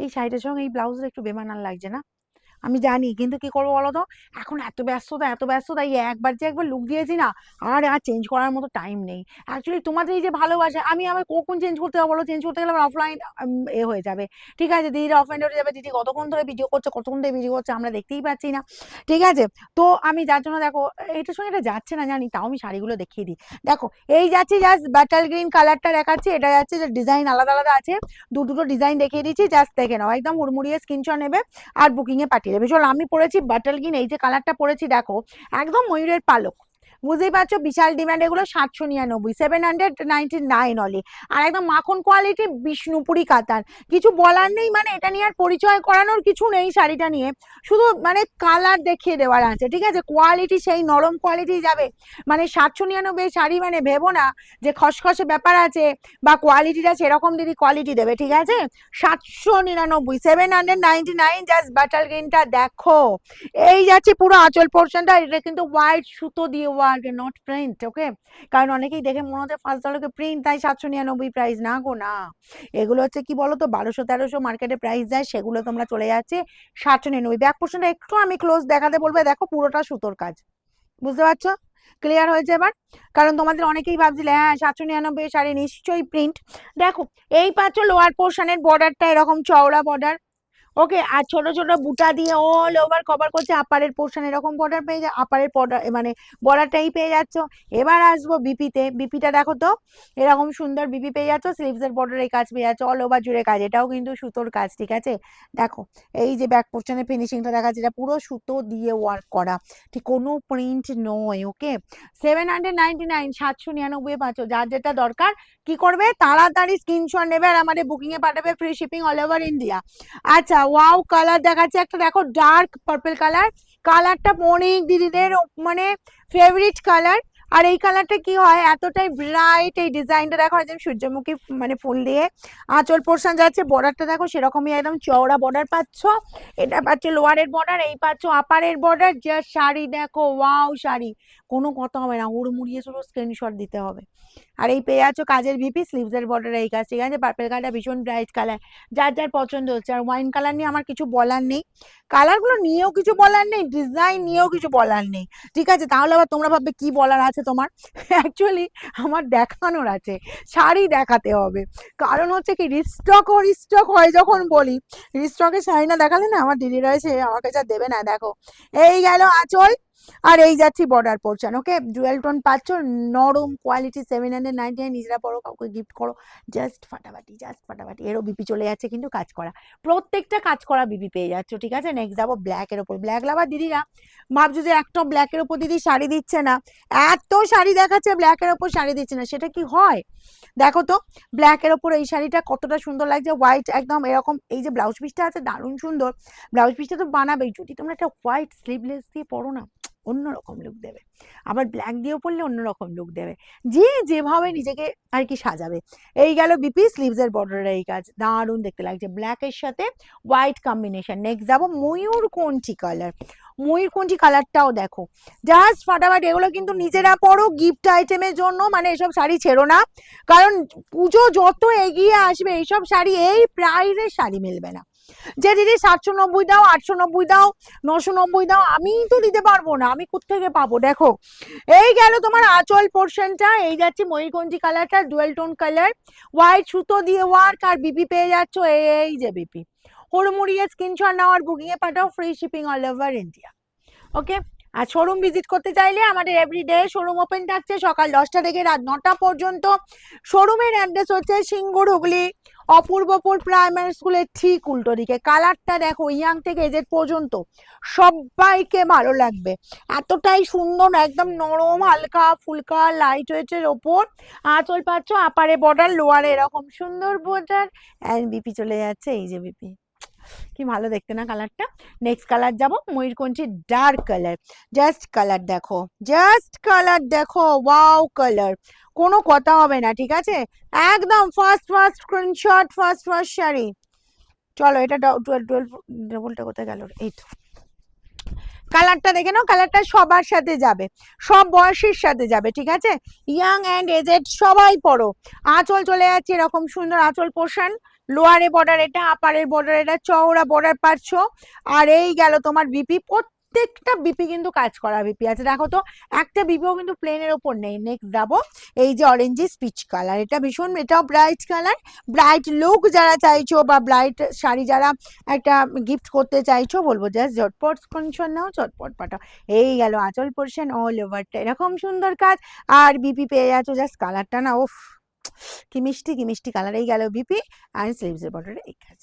এই শাড়িটার সঙ্গে এই ব্লাউজটা একটু বেমানান লাগছে না? আমি জানি, কিন্তু কি করব বলো তো? এখন এত ব্যস্ততা এত ব্যস্ততা, এই একবার যে একবার লুক দিয়েছি না, আর আর চেঞ্জ করার মতো টাইম নেই। অ্যাকচুয়ালি তোমাদের এই যে ভালোবাসা, আমি আবার কখন চেঞ্জ করতে হবে বলো? চেঞ্জ করতে গেলে আমার অফলাইন এ হয়ে যাবে। ঠিক আছে, দিদির অফলাইন হয়ে যাবে, দিদি কতক্ষণ ধরে ভিডিও করছে, কতক্ষণ ধরে ভিডিও করছে আমরা দেখতেই পাচ্ছি না। ঠিক আছে, তো আমি যার জন্য দেখো এটার সঙ্গে এটা যাচ্ছে না জানি, তাও আমি শাড়িগুলো দেখিয়ে দিই। দেখো, এই যাচ্ছে জাস্ট বাটার গ্রিন কালারটা দেখাচ্ছি, এটা যাচ্ছে যে ডিজাইন আলাদা আলাদা আছে। দু, দুটো ডিজাইন দেখিয়ে দিচ্ছি জাস্ট দেখে নাও, একদম হুড়মুড়িয়ে স্ক্রিনশট নেবে, আর বুকিংয়ে পাঠিয়ে দেবে চলো আমি পরেছি বাটালগিন এই যে কালারটা পরেছি দেখো একদম ময়ূরের পালক। বুঝতেই পারছ? বিশাল ডিমান্ড এগুলো সাতশো নিরানব্বই সেভেন হান্ড্রেড নাইনটি নাইন অলি আর একদম মাখন কোয়ালিটি বিষ্ণুপুরি কাতান। কিছু বলার নেই মানে এটা নিয়ে আর পরিচয় করানোর কিছু নেই শাড়িটা নিয়ে। শুধু মানে কালার দেখিয়ে দেওয়ার আছে, ঠিক আছে? কোয়ালিটি সেই নরম কোয়ালিটি যাবে। মানে সাতশো নিরানব্বই শাড়ি মানে ভেবো না যে খসখসে ব্যাপার আছে বা কোয়ালিটিটা সেরকম দিদি কোয়ালিটি দেবে, ঠিক আছে? সাতশো নিরানব্বই seven hundred ninety nine just butter গ্রিনটা দেখো। এই যাচ্ছে পুরো আঁচল পোর্শনটা এটা কিন্তু হোয়াইট সুতো দিয়ে ওয়ার্ক নট প্রিন্ট ওকে কারণ অনেকেই দেখে মনে হচ্ছে ফার্স্ট ডলারকে প্রিন্ট তাই সাতশো নিরানব্বই প্রাইস না গো, না। এগুলো হচ্ছে কি বলো তো বারোশো, তেরোশো মার্কেটে প্রাইস যায়, সেগুলো তোমরা চলে যাচ্ছে সাতশো নিরানব্বই। ব্যাক পোর্শনটা একটু আমি ক্লোজ দেখাতে বলবে, দেখো পুরোটা সুতোর কাজ। বুঝতে পারছ? ক্লিয়ার হয়েছে এবার? কারণ তোমাদের অনেকেই ভাবছিলে হ্যাঁ সাতশো নিরানব্বই শাড়ি নিশ্চয়ই প্রিন্ট দেখো, এই পাচ্ছ লোয়ার পোর্শনের বর্ডারটা এরকম চওড়া বর্ডার ওকে, আর ছোট ছোট বুটা দিয়ে অল ওভার কভার করছে। আপারের পোর্শন এরকম বর্ডার পেয়ে যা, আপারের বর্ডার মানে বর্ডারটাই পেয়ে যাচ্ছ। এবার আসব বিপিতে বিপিটা দেখো তো, এরকম সুন্দর বিপি পেয়ে যাচ্ছ। স্লিভসের বর্ডার এই কাজ পেয়ে যাচ্ছ অল ওভার জুড়ে কাজ। এটাও কিন্তু সুতোর কাজ, ঠিক আছে? দেখো, এই যে ব্যাক পোর্শনের ফিনিশিংটা দেখা যাচ্ছে এটা পুরো সুতো দিয়ে ওয়ার্ক করা। ঠিক, কোনো প্রিন্ট নয়, okay? Seven hundred ninety nine সাতশো নিরানব্বই পাচ্ছ। যার যেটা দরকার, কি করবে? তাড়াতাড়ি স্ক্রিনশট নেবে আর আমাদের বুকিংয়ে পাঠাবে free shipping all over India আচ্ছা ওয়াও কালার দেখাচ্ছে একটা, দেখো ডার্ক পার্পল কালার কালারটা অনেক দিদিদের মানে ফেভারিট কালার আর এই কালারটা কি হয়? এতটাই ব্রাইট এই ডিজাইনটা দেখো একদম সূর্যমুখী মানে ফুল দিয়ে। আঁচল পোর্শন যাচ্ছে বর্ডারটা দেখো সেরকমই একদম চওড়া বর্ডার পাচ্ছ। এটা পাচ্ছ লোয়ারের বর্ডার এই পাচ্ছ আপারের বর্ডার যা শাড়ি দেখো ওয়াও শাড়ি। কোনো কথা হবে না। হুড়মুড়িয়ে শুধু স্ক্রিনশট দিতে হবে। আর এই পেয়ে আছো কাজের ভিপি স্লিভসের বর্ডার এই কাজ। ঠিক আছে? পার্পেল কালারটা ভীষণ ব্রাইট কালার যার যার পছন্দ হচ্ছে। আর ওয়াইন কালার নিয়ে আমার কিছু বলার নেই। কালারগুলো নিয়েও কিছু বলার নেই। ডিজাইন নিয়েও কিছু বলার নেই। ঠিক আছে? তাহলে আবার তোমরা ভাববে, কি বলার আছে তোমার? অ্যাকচুয়ালি আমার দেখানোর আছে। শাড়ি দেখাতে হবে। কারণ হচ্ছে কি রিস্টক ও রিস্টক হয় যখন বলি। রিস্টকের শাড়ি না দেখালে না আমার দিদিরা এসে আমাকে যা দেবে না। দেখো, এই গেল আঁচল। আর এই যাচ্ছি border portion okay dual tone পাচ্ছ, নরম quality seven hundred ninety nine নিজেরা পড়ো কাউকে গিফট করো জাস্ট ফাটাফাটি জাস্ট ফাটাফাটি। এরও বিপি চলে যাচ্ছে, কিন্তু কাজ করা। প্রত্যেকটা কাজ করা বিপি পেয়ে যাচ্ছ, ঠিক আছে? নেক্সট যাব ব্ল্যাকের ওপর। ব্ল্যাক লাভার দিদিরা, ভাবছ যে একটা ব্ল্যাকের ওপর দিদি শাড়ি দিচ্ছে না? এত শাড়ি দেখাচ্ছে ব্ল্যাকের ওপর শাড়ি দিচ্ছে না, সেটা কি হয়? দেখো তো ব্ল্যাকের ওপর এই শাড়িটা কতটা সুন্দর লাগছে হোয়াইট একদম এরকম, এই যে ব্লাউজ পিসটা আছে, দারুণ সুন্দর। ব্লাউজ পিসটা তো বানাবেই, যদি তোমরা একটা হোয়াইট স্লিভলেস দিয়ে পরো না অন্যরকম লুক দেবে। আবার ব্ল্যাক দিয়েও পরলে অন্যরকম লুক দেবে। যে যেভাবে নিজেকে আর কি সাজাবে। এই গেল বিপি স্লিভসের বর্ডারের এই কাজ। দারুণ দেখতে লাগছে। ব্ল্যাকের সাথে হোয়াইট কম্বিনেশন নেক্সট যাব ময়ূরকণ্ঠী কালার ময়ূরকণ্ঠী কালারটাও দেখো। জাস্ট ফাটাফাটি এগুলো কিন্তু নিজেরা পরো গিফট আইটেমের জন্য। মানে এসব শাড়ি ছেড়ো না। কারণ পুজো যত এগিয়ে আসবে এইসব শাড়ি এই প্রাইজের শাড়ি মিলবে না। যে দিদি সাতশো নব্বই দাও, আটশো নব্বই দাও, নশো নব্বই দাও, আমি তো দিতে পারব না, আমি কোথেকে পাবো? দেখো, এই গেল তোমার আচল পোর্শনটা এই যাচ্ছে ময়ূরকঞ্জি কালারটা ডুয়েল টোন কালার হোয়াইট সুতো দিয়ে ওয়ার্ক আর বিপি পেয়ে যাচ্ছ, এই যে বিপি হুড়মুড়িয়ে স্ক্রিনশট নাও আর বুকিং এ পাঠাও free shipping all over India okay আর শোরুম ভিজিট করতে চাইলে আমাদের এভরিডে শোরুম ওপেন থাকছে সকাল দশটা থেকে রাত নটা পর্যন্ত। শোরুমের অ্যাড্রেস হচ্ছে সিঙ্গুর হুগলি, অপূর্বপুর প্রাইমারি স্কুলের ঠিক উল্টো দিকে। কালারটা দেখো, ইয়াং থেকে এজেড পর্যন্ত। সবাইকে ভালো লাগবে। এতটাই সুন্দর, একদম নরম, হালকা, ফুলকা লাইট ওয়েটের ওপর। আঁচল পাচ্ছ আপারে বর্ডার লোয়ারে এরকম। সুন্দর বর্ডার অ্যান্ড বিপি চলে যাচ্ছে, এই যে বিপি কি ভালো দেখতে না কালারটা নেক্সট কালার যাব ময়ূরকণ্ঠী ডার্ক কালার জাস্ট কালার দেখো জাস্ট কালার দেখো ওয়াও কালার কোনো কথা হবে না, ঠিক আছে? একদম first first screenshot first first sari চলো, এটা টুয়েলভ টুয়েলভ ডবলটা কোথায় গেল? এই তো। কালারটা দেখে নাও কালারটা সবার সাথে যাবে, সব বয়সের সাথে যাবে, ঠিক আছে? ইয়াং অ্যান্ড এজেড সবাই পরো আঁচল চলে যাচ্ছে এরকম সুন্দর আঁচল পোষণ লোয়ারে বর্ডার এটা, আপারের বর্ডার এটা, চওড়া বর্ডার পাচ্ছ। আর এই গেল তোমার বিপি প্রত্যেকটা বিপি কিন্তু কাজ করা বিপি আছে। দেখো তো, একটা বিপিও কিন্তু প্লেনের ওপর নেই। নেক্সট যাব, এই যে অরেঞ্জি স্পিচ কালার এটা ভীষণ, এটাও ব্রাইট কালার ব্রাইট লুক যারা চাইছো বা ব্রাইট শাড়ি যারা একটা গিফট করতে চাইছো, বলব জাস্ট ঝটপট স্ক্রিনশট নাও, ঝটপট পাঠাও। এই গেল আঁচল পোর্শন অল ওভারটা এরকম সুন্দর কাজ আর বিপি পেয়ে যাচ্ছ জাস্ট কালারটা না ওফ কি মিষ্টি কি মিষ্টি কালারেই গেল বিপি অ্যান্ড স্লিভসের বর্ডারে এই কাজ।